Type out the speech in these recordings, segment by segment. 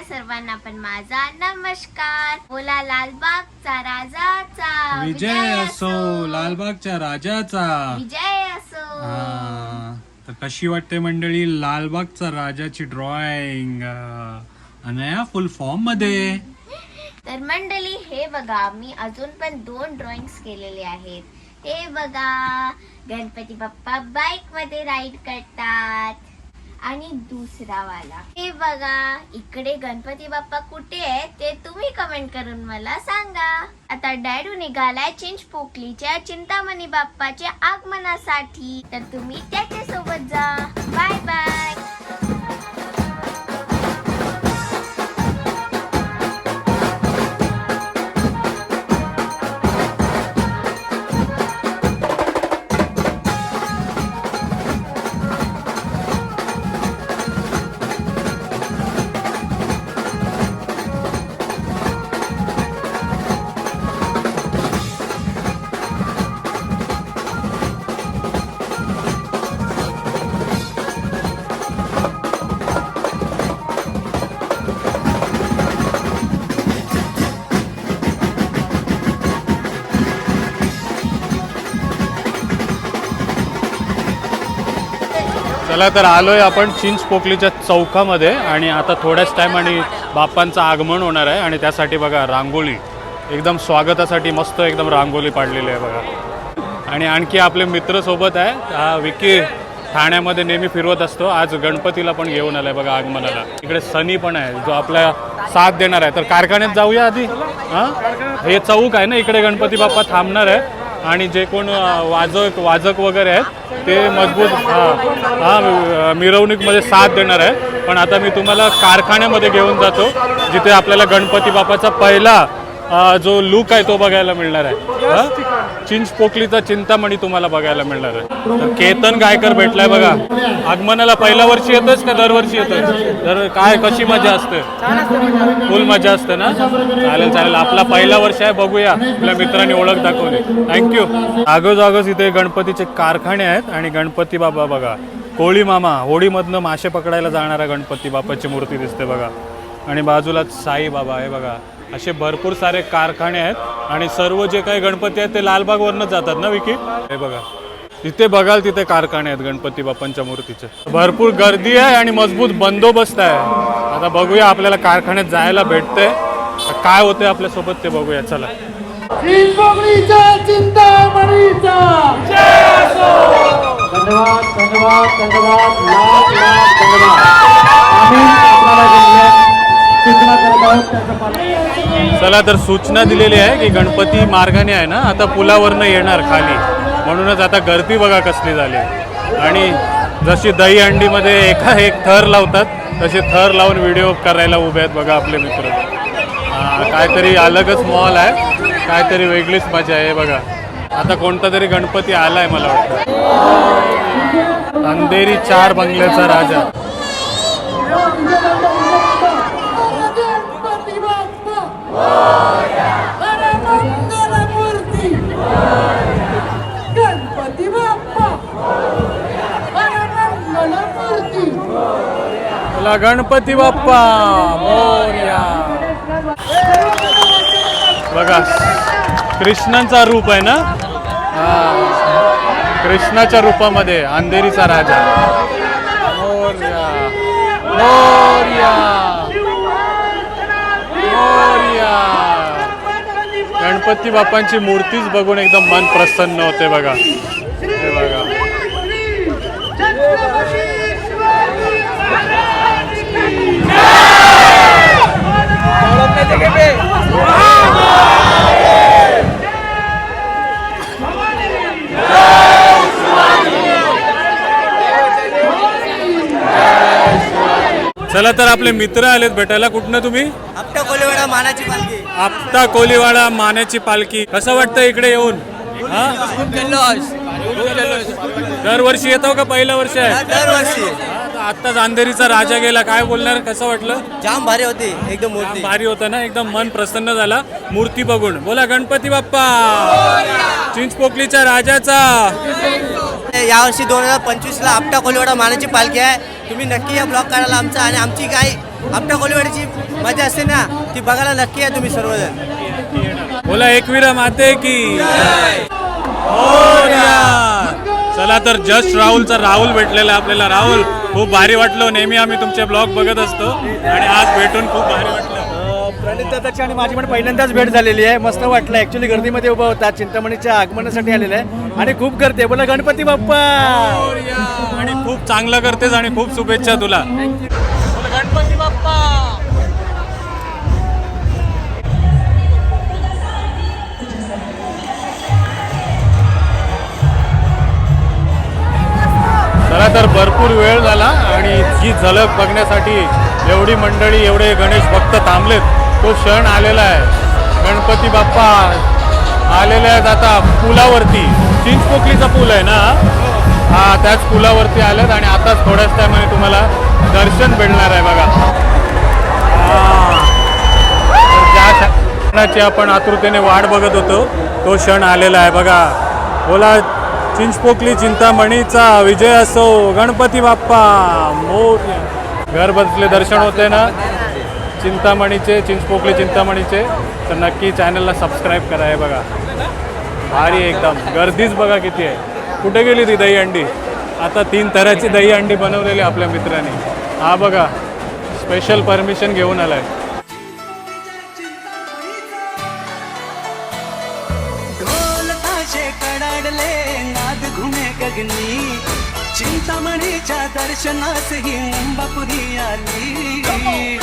तुम्हाला सर्वांना पण माझा. नमस्कार. बोला लालबागचा राजाचा. विजय असो लालबागच्या राजाचा. विजय असो. हा, तर कशी वाटते मंडळी लालबागचा राजाची ड्रॉइंग अनया फुल फॉर्ममध्ये. तर मंडळी हे बघा मी अजून पण दोन ड्रॉइंग्स केलेले आहेत. हे बघा गणपती बाप्पा बाईकमध्ये राईड करतात. आणि दुसरा वाला. हे बघा इकडे गणपती बाप्पा कुठे आहे ते तुम्ही कमेंट करून मला सांगा. आता डॅडू निघालाय चिंच पोकलीच्या चिंतामणी बाप्पाच्या आगमनासाठी. तर तुम्ही त्याच्या सोबत जा. बाय बाय चला तर आलोय आपण चिंच पोकलीच्या चौकामध्ये आणि आता थोड्याच टाइम आणि बाप्पांचं आगमन होणार आहे आणि त्यासाठी बघा रांगोळी. एकदम स्वागतासाठी मस्त एकदम रांगोळी पाडलेली आहे बघा. आणि आणखी आपले मित्र सोबत आहे. हा विकी ठाण्यामध्ये नेहमी फिरवत असतो. आज गणपतीला पण घेऊन आलाय बघा आगमनाला. इकडे सनी पण आहे जो आपला साथ देणार आहे. तर कारखान्यात जाऊया आधी? हां? हे चौक आहे ना इकडे गणपती बाप्पा थांबणार आहे. आणि जे कोण वाजक वाजक वगैरे आहेत ते मजबूत हां हां मिरवणुकीमध्ये साथ देणार आहे पण आता मी तुम्हाला कारखान्यामध्ये घेऊन जातो जिथे आपल्याला गणपती बापाचा पहिला जो लुक आहे तो बघायला मिळणार आहे? चिंच पोकलीचा चिंतामणी तुम्हाला बघायला मिळणार आहे. तर केतन गायकर भेटलाय बघा. आगमनाला पहिल्या वर्षी येतोच का दरवर्षी येतोय तर काय कशी मजा असते? फुल मजा. असते ना? चालेल चालेल. आपला पहिला वर्ष आहे बघूया. आपल्या मित्रांनी ओळख दाखवली. थँक्यू आगोजागोज इथे गणपतीचे कारखाने आहेत आणि गणपती बाबा बघा. कोळी मामा होडीमधनं मासे पकडायला जाणारा गणपती बाप्पाची मूर्ती दिसते बघा. आणि बाजूलाच साई बाबा आहे बघा. असे भरपूर सारे कारखाने आहेत आणि सर्व जे काही गणपती आहेत ते लालबागवरनं जातात ना विकी? हे बघा. तिथे बघाल तिथे कारखाने आहेत गणपती बाप्पांच्या मूर्तीचे. भरपूर गर्दी आहे आणि मजबूत बंदोबस्त आहे. आता बघूया आपल्याला कारखान्यात जायला भेटतंय. काय होते आपल्यासोबत ते बघूया. चला. धन्यवाद धन्यवाद धन्यवाद. लाख लाख धन्यवाद. आम्ही आपल्याला सूचना करत आहोत त्याचं पालन चला तर सूचना दिलेली आहे की गणपती मार्गाने आहे ना आता पुलावरनं येणार खाली. म्हणूनच आता गर्दी बघा कसली झाली. आणि जशी दही अंडीमध्ये एका एक थर लावतात तसे थर लावून व्हिडिओ करायला उभे आहेत बघा आपले मित्र. काहीतरी अलगच मॉल आहे. काहीतरी वेगळीच मजा आहे बघा. आता कोणता तरी गणपती आला आहे मला वाटतं. अंधेरी चार बंगल्याचा राजा. बोला गणपती बाप्पा मोर्या. बघा कृष्णांचा रूप आहे ना? कृष्णाच्या रूपामध्ये अंधेरीचा राजा. मोर्या. मोर्या. मोर्या. गणपती बाप्पांची मूर्तीच बघून एकदम मन प्रसन्न होते बघा. हे बघा. चला तर आपले मित्र आलेत भेटायला. कुठनं तुम्ही? आपटा कोलेवाडा मानाची पालखी. आपटा कोलीवाडा मानेची पालखी. कसं वाटतं इकडे येऊन? हा? दरवर्षी येतो का? पहिलं वर्ष आहे? दरवर्षी. आत्ताच अंधेरीचा राजा गेला. काय बोलणार? कसं वाटलं? जाम भारी होती. एकदम मूर्ती. भारी होतं ना? एकदम मन प्रसन्न झाला. मूर्ती बघून. बोला गणपती बाप्पा. चिंचपोकलीच्या राजाचा. यावर्षी दोन हजार पंचवीसला आपटा कोलेवाडा मानाची पालखी आहे. तुम्ही नक्की या ब्लॉग काढायला आमचा आणि आमची काय आपल्या कोलीवाडीची मजा असते ना ती बघायला नक्की या तुम्ही सर्वजण. बोला एकविरा माते की. मोरया. चला तर जस्ट राहुलचा राहुल भेटलेला आपल्याला. राहुल खूप भारी वाटलं. नेहमी आम्ही तुमचे ब्लॉग बघत असतो. आणि आज भेटून खूप भारी वाटलं. प्रणित दादाची आणि माझी पण पहिल्यांदाच भेट झालेली आहे. मस्त वाटलं. ऍक्च्युली गर्दीमध्ये उभा होता. चिंतामणीच्या आगमनासाठी आलेला आहे. आणि खूप गर्दी आहे. बोला गणपती बाप्पा! मोरया. आणि खूप चांगलं करतेस आणि खूप शुभेच्छा तुला. गणपती बाप्पा! चला तर भरपूर वेळ झाला आणि जी झलक बघण्यासाठी एवढी मंडळी एवढे गणेश भक्त थांबलेत. तो क्षण आलेला आहे. गणपती बाप्पा आलेले आहेत आता पुलावरती. चिंचपोकलीचा पूल आहे ना? हा त्याच पुलावरती आलेत आणि आताच थोड्याच टायमाने तुम्हाला दर्शन भेटणार आहे बघा. ज्या क्षणाची आपण आतुरतेने वाट बघत होतो तो क्षण आलेला आहे बघा. बोला चिंचपोकली चिंतामणीचा विजय असो. गणपती बाप्पा मोर घर बसले दर्शन होते ना? चिंतामणीचे चिंचपोकली चिंतामणीचे तर नक्की चॅनलला सबस्क्राईब करा हे बघा. भारी एकदम. गर्दीच बघा किती आहे. कुठे गेली ती दही अंडी? आता तीन तऱ्हाची दही अंडी बनवलेली आपल्या मित्राने. हा बघा. स्पेशल परमिशन घेऊन आलाय. ढोल ताशे कडाडले ना घुमे गगनी. चिंतामणीच्या दर्शनास ही मुंबापुरी आली.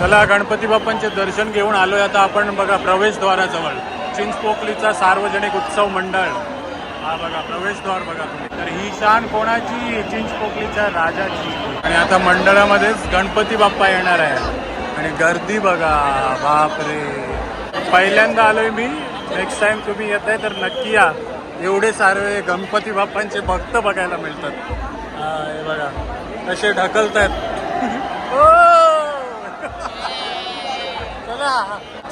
चला गणपती बाप्पांचे दर्शन घेऊन आलोय. आता आपण बघा प्रवेशद्वाराजवळ. चिंचपोकलीचा सार्वजनिक उत्सव मंडळ. हा बघा प्रवेशद्वार बघा तुम्ही. तर ही शान कोणाची? चिंचपोकलीच्या राजाची. आणि आता मंडळामध्येच गणपती बाप्पा येणार आहे. आणि गर्दी बघा बापरे. पहिल्यांदा आलोय मी. नेक्स्ट टाइम तुम्ही येत आहे तर नक्की या. एवढे सारे गणपती बाप्पांचे भक्त बघायला मिळतात. हे बघा कसे ढकलत आहेत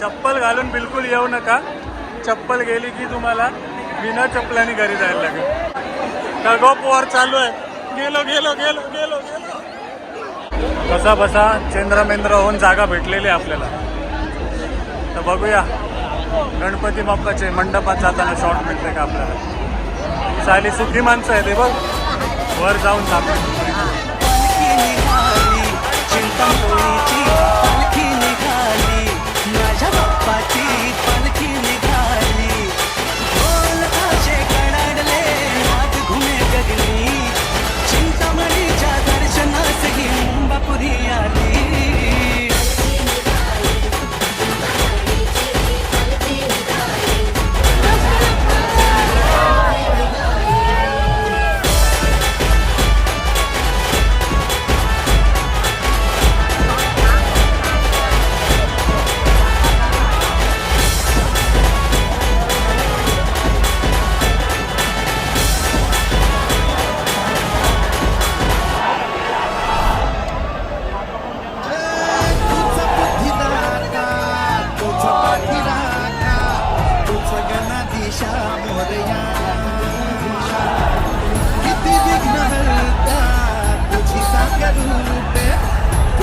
चप्पल घालून बिलकुल येऊ नका. चप्पल गेली की तुम्हाला बिना चप्पलाने घरी जायला लागेल. टगोप वॉर चालू आहे. गेलो गेलो गेलो गेलो गेलो. बसा बसा. चंद्रमेंद्र होऊन जागा भेटलेली आहे आपल्याला. तर बघूया. गणपती बाप्पाचे मंडपात जाताना शॉर्ट मिळते का आपल्याला? साली सुखी माणसं आहे ते बघ. वर जाऊन थांबतो But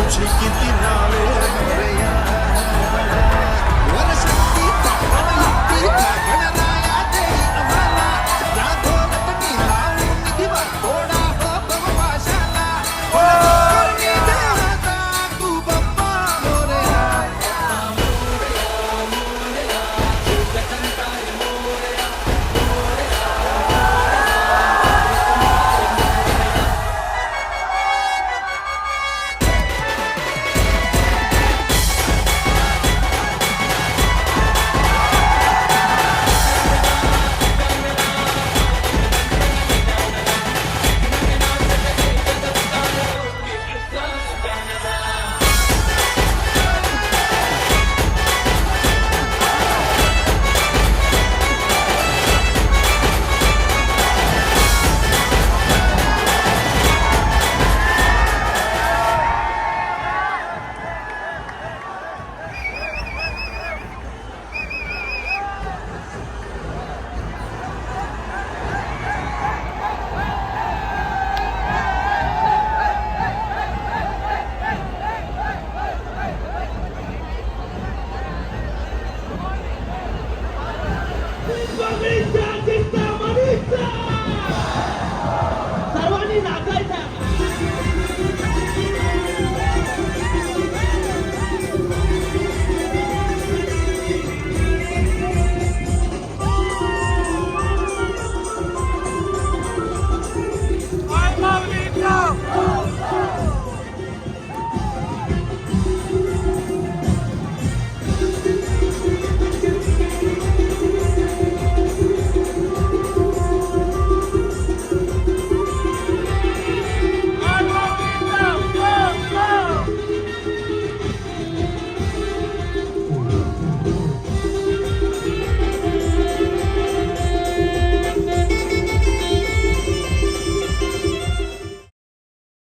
chicken in our head. 你哪个